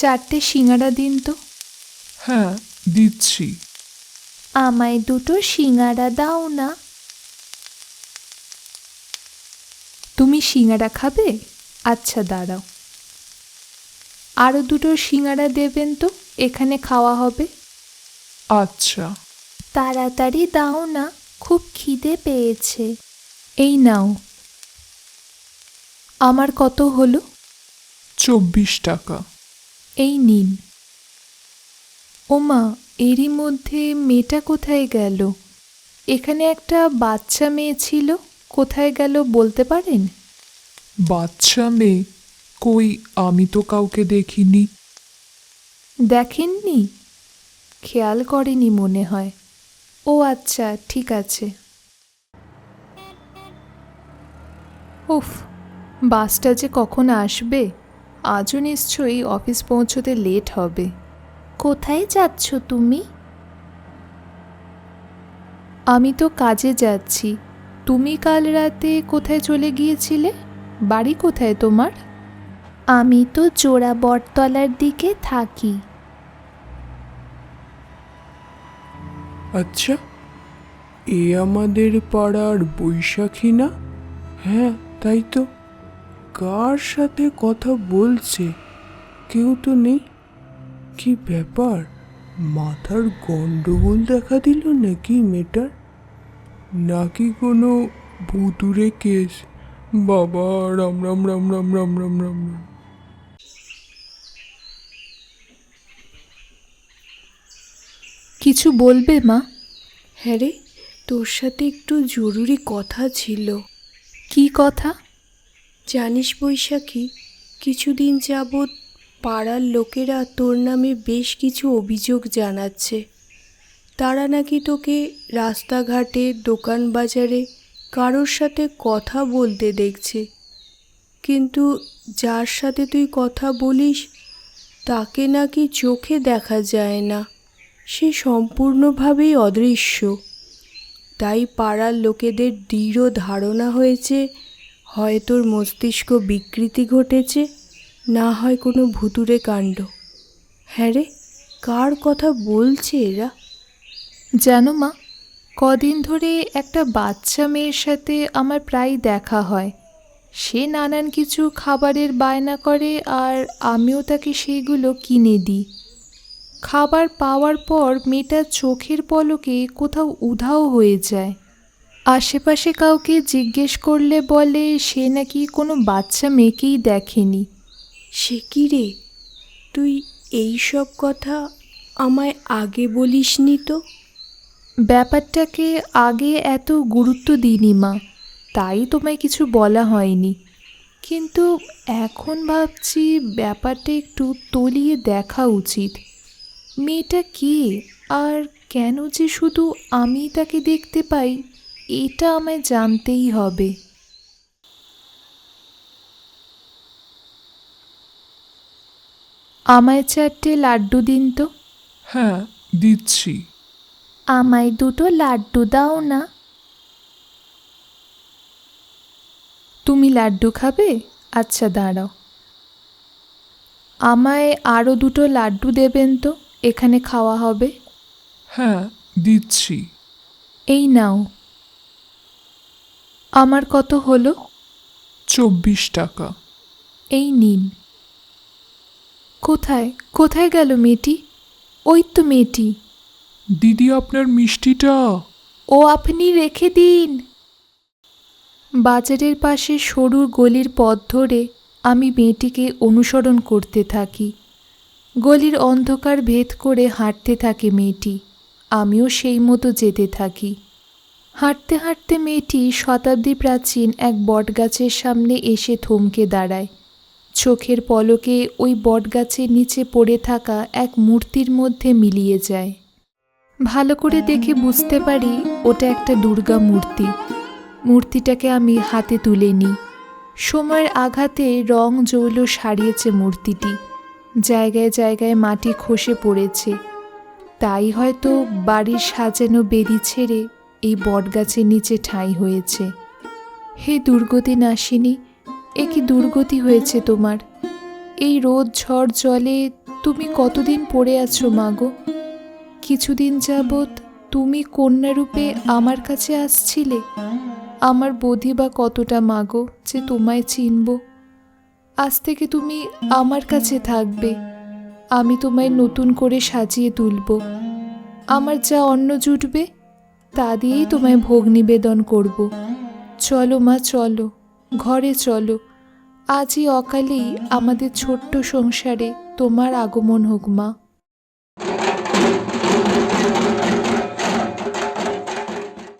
চারটে সিঙ্গারা দিন তো। হ্যাঁ দিচ্ছি। আমায় দুটো সিঙ্গারা দাও না। তুমি সিঙ্গারা খাবে? আচ্ছা দাঁড়াও। আরও দুটো সিঙ্গারা দেবেন তো এখানে খাওয়া হবে। আচ্ছা। তাড়াতাড়ি দাও না খুব খিদে পেয়েছে। এই নাও। আমার কত হলো? চব্বিশ টাকা। এই নিন। ওমা এরই মধ্যে মেয়েটা কোথায় গেল? এখানে একটা বাচ্চা মেয়ে ছিল কোথায় গেল বলতে পারেন? বাচ্চা মেয়ে? কই আমি তো কাউকে দেখিনি। দেখেননি? খেয়াল করেনি মনে হয়। ও আচ্ছা ঠিক আছে। উফ বাসটা যে কখন আসবে? আজও নিশ্চয়ই অফিস পৌঁছতে লেট হবে। কোথায় যাচ্ছ তুমি? আমি তো কাজে যাচ্ছি। তুমি কাল রাতে কোথায় চলে গিয়েছিলে? বাড়ি কোথায় তোমার? আমি তো জোড়া বটতলার দিকে থাকি। আচ্ছা এ আমাদের পাড়ার বৈশাখী না? হ্যাঁ তাই তো। কার সাথে কথা বলছে? কেউ তো নেই। কি ব্যাপার? মাথার গন্ডগোল দেখা দিল নাকি মেয়েটার? নাকি কোনো ভুতুরে কেস? বাবা রাম রাম রাম রাম রাম রাম রাম রাম। কিছু বলবে মা? হ্যাঁ রে তোর সাথে একটু জরুরি কথা ছিল। কি কথা? জানিস বৈশাখী, কিছুদিন যাবৎ পাড়ার লোকেরা তোর নামে বেশ কিছু অভিযোগ জানাচ্ছে। তারা নাকি তোকে রাস্তাঘাটে, দোকান বাজারে কারোর সাথে কথা বলতে দেখছে। কিন্তু যার সাথে তুই কথা বলিস, তাকে নাকি চোখে দেখা যায় না। সে সম্পূর্ণভাবেই অদৃশ্য। তাই পাড়ার লোকেদের দৃঢ় ধারণা হয়েছে হয় তোর মস্তিষ্ক বিকৃতি ঘটেছে? না হয় কোনো ভুতুরে কাণ্ড? হ্যাঁ রে, কার কথা বলছে এরা? জানো মা, কদিন ধরে একটা বাচ্চা মেয়ের সাথে আমার প্রায় দেখা হয়। সে নানান কিছু খাবারের বায়না করে আর আমিও তাকে সেইগুলো কিনে দিই। খাবার পাওয়ার পর মেয়েটা চোখের পলকে কোথাও উধাও হয়ে যায়। আশেপাশে কাউকে জিজ্ঞেস করলে বলে সে নাকি কোনো বাচ্চা মেয়েকেই দেখেনি। সে কি রে? তুই এই সব কথা আমায় আগে বলিসনি তো? ব্যাপারটাকে আগে এত গুরুত্ব দিইনি মা তাই তোমায় কিছু বলা হয়নি। কিন্তু এখন ভাবছি ব্যাপারটা একটু তলিয়ে দেখা উচিত। মেয়েটা কে? আর কেন যে শুধু আমি তাকে দেখতে পাই? এটা আমায় জানতেই হবে। আমায় চারটে লাড্ডু দিন তো? হ্যাঁ দিচ্ছি। আমায় দুটো লাড্ডু দাও না। তুমি লাড্ডু খাবে? আচ্ছা দাঁড়াও। আমায় আরও দুটো লাড্ডু দেবেন তো? এখানে খাওয়া হবে। হ্যাঁ দিচ্ছি। এই নাও। আমার কত হলো? চব্বিশ টাকা। এই নিন। কোথায়? কোথায় গেল মেয়েটি? ওই তো মেয়েটি। দিদি আপনার মিষ্টিটা? ও আপনি রেখে দিন। বাজারের পাশে সরু গলির পথ ধরে আমি মেয়েটিকে অনুসরণ করতে থাকি। গলির অন্ধকার ভেদ করে হাঁটতে থাকে মেয়েটি। আমিও সেই মতো যেতে থাকি। হাঁটতে হাঁটতে মেয়েটি শতাব্দী প্রাচীন এক বটগাছের সামনে এসে থমকে দাঁড়ায়। চোখের পলকে ওই বটগাছের নিচে পড়ে থাকা এক মূর্তির মধ্যে মিলিয়ে যায়। ভালো করে দেখে বুঝতে পারি ওটা একটা দুর্গা মূর্তি। মূর্তিটাকে আমি হাতে তুলে নিই। সময়ের আঘাতে রং জৌল সারিয়েছে মূর্তিটি। জায়গায় জায়গায় মাটি খসে পড়েছে। তাই হয়তো বাড়ির সাজানো বেদি ছেড়ে এই বটগাছের নিচে ঠাঁই হয়েছে। হে দুর্গতি নাসিনী এ কি দুর্গতি হয়েছে তোমার? এই রোদ ঝড় জলে তুমি কতদিন পড়ে আছো মাগো? কিছুদিন যাবৎ তুমি কন্যারূপে আমার কাছে আসছিলে। আমার বোধি বা কতটা মাগো যে তোমায় চিনব? আজ থেকে তুমি আমার কাছে থাকবে। আমি তোমায় নতুন করে সাজিয়ে তুলব। আমার যা অন্ন জুটবে তা দিয়েই তোমায় ভোগ নিবেদন করব। চলো মা, চলো, ঘরে চলো। আজই অকালেই আমাদের ছোট্ট সংসারে তোমার আগমন হোক মা।